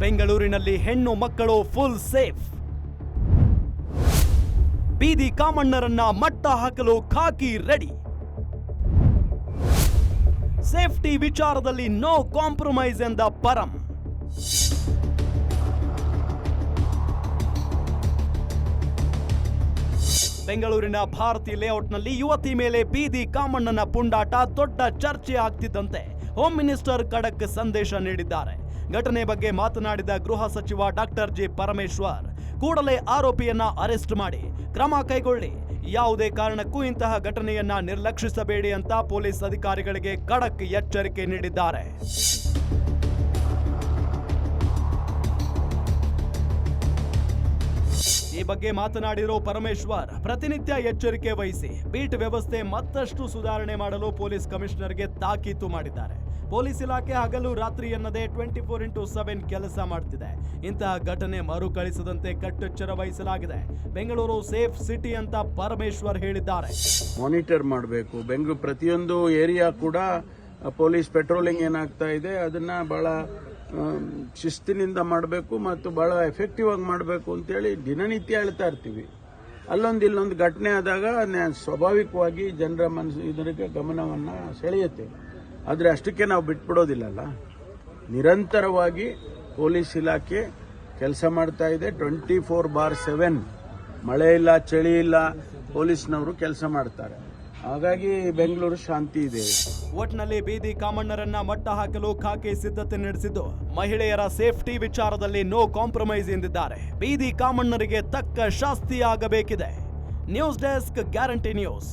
ಬೆಂಗಳೂರಿನಲ್ಲಿ ಹೆಣ್ಣು ಮಕ್ಕಳು ಫುಲ್ ಸೇಫ್ ಬೀದಿ ಕಾಮಣ್ಣರನ್ನ ಮಟ್ಟ ಹಾಕಲು ಖಾಕಿ ರೆಡಿ ಸೇಫ್ಟಿ ವಿಚಾರದಲ್ಲಿ ನೋ ಕಾಂಪ್ರಮೈಸ್ ಎಂದ ಪರಂ. ಬೆಂಗಳೂರಿನ ಭಾರತಿ ಲೇಔಟ್ನಲ್ಲಿ ಯುವತಿ ಮೇಲೆ ಬೀದಿ ಕಾಮಣ್ಣನ ಪುಂಡಾಟ ದೊಡ್ಡ ಚರ್ಚೆ ಆಗ್ತಿದ್ದಂತೆ. ಹೋಮ್ ಮಿನಿಸ್ಟರ್ ಖಡಕ್ ಸಂದೇಶ ನೀಡಿದ್ದಾರೆ. ಘಟನೆ ಬಗ್ಗೆ ಮಾತನಾಡಿದ ಗೃಹ ಸಚಿವ ಡಾಕ್ಟರ್ ಜಿ ಪರಮೇಶ್ವರ್, ಕೂಡಲೇ ಆರೋಪಿಯನ್ನ ಅರೆಸ್ಟ್ ಮಾಡಿ, ಕ್ರಮ ಕೈಗೊಳ್ಳಿ. ಯಾವುದೇ ಕಾರಣಕ್ಕೂ ಇಂತಹ ಘಟನೆಯನ್ನ ನಿರ್ಲಕ್ಷಿಸಬೇಡಿ ಅಂತ ಪೊಲೀಸ್ ಅಧಿಕಾರಿಗಳಿಗೆ ಖಡಕ್ ಎಚ್ಚರಿಕೆ ನೀಡಿದ್ದಾರೆ. ಈ ಬಗ್ಗೆ ಮಾತನಾಡಿರೋ ಪರಮೇಶ್ವರ್, ಪ್ರತಿನಿತ್ಯ ಎಚ್ಚರಿಕೆ ವಹಿಸಿ, ಬೀಟ್ ವ್ಯವಸ್ಥೆ ಮತ್ತಷ್ಟು ಸುಧಾರಣೆ ಮಾಡಲು ಪೊಲೀಸ್ ಕಮಿಷನರ್ಗೆ ತಾಕೀತು ಮಾಡಿದ್ದಾರೆ. ಪೊಲೀಸ್ ಇಲಾಖೆ ಹಗಲು ರಾತ್ರಿ ಎನ್ನದೇ ಟ್ವೆಂಟಿ ಫೋರ್ ಇಂಟು ಸೆವೆನ್ ಕೆಲಸ ಮಾಡುತ್ತಿದೆ ಇಂತಹ ಘಟನೆ ಮರುಕಳಿಸದಂತೆ ಕಟ್ಟೆಚ್ಚರ ವಹಿಸಲಾಗಿದೆ. ಬೆಂಗಳೂರು ಸೇಫ್ ಸಿಟಿ ಅಂತ ಪರಮೇಶ್ವರ್ ಹೇಳಿದ್ದಾರೆ. ಮಾನಿಟರ್ ಮಾಡಬೇಕು. ಬೆಂಗಳೂರು ಪ್ರತಿಯೊಂದು ಏರಿಯಾ ಕೂಡ ಪೊಲೀಸ್ ಪೆಟ್ರೋಲಿಂಗ್ ಏನಾಗ್ತಾ ಇದೆ, ಅದನ್ನ ಬಹಳ ಶಿಸ್ತಿನಿಂದ ಮಾಡಬೇಕು ಮತ್ತು ಬಹಳ ಎಫೆಕ್ಟಿವ್ ಆಗಿ ಮಾಡಬೇಕು ಅಂತೇಳಿ ದಿನನಿತ್ಯ ಹೇಳ್ತಾ ಇರ್ತೀವಿ. ಅಲ್ಲೊಂದು ಇಲ್ಲೊಂದು ಘಟನೆ ಆದಾಗ ಸ್ವಾಭಾವಿಕವಾಗಿ ಜನರ ಮನಸ್ಸು, ಇದರಿಗೆ ಗಮನವನ್ನು ಸೆಳೆಯುತ್ತೆ. ಆದರೆ ಅಷ್ಟಕ್ಕೆ ನಾವು ಬಿಟ್ಬಿಡೋದಿಲ್ಲಲ್ಲ. ನಿರಂತರವಾಗಿ ಪೊಲೀಸ್ ಇಲಾಖೆ ಕೆಲಸ ಮಾಡ್ತಾ ಇದೆ. ಟ್ವೆಂಟಿ ಫೋರ್ ಬಾರ್ ಸೆವೆನ್ ಮಳೆ ಇಲ್ಲ, ಚಳಿ ಇಲ್ಲ, ಪೊಲೀಸ್ನವರು ಕೆಲಸ ಮಾಡ್ತಾರೆ. ಹಾಗಾಗಿ ಬೆಂಗಳೂರು ಶಾಂತಿ ಇದೆ. ಒಟ್ನಲ್ಲಿ ಬೀದಿ ಕಾಮಣ್ಣರನ್ನ ಮಟ್ಟ ಹಾಕಲು ಖಾಕೆ ಸಿದ್ಧತೆ ನಡೆಸಿದ್ದು. ಮಹಿಳೆಯರ ಸೇಫ್ಟಿ ವಿಚಾರದಲ್ಲಿ ನೋ ಕಾಂಪ್ರಮೈಸ್ ಎಂದಿದ್ದಾರೆ. ಬೀದಿ ಕಾಮಣ್ಣರಿಗೆ ತಕ್ಕ ಶಾಸ್ತಿ ಆಗಬೇಕಿದೆ ನ್ಯೂಸ್ ಡೆಸ್ಕ್ ಗ್ಯಾರಂಟಿ ನ್ಯೂಸ್.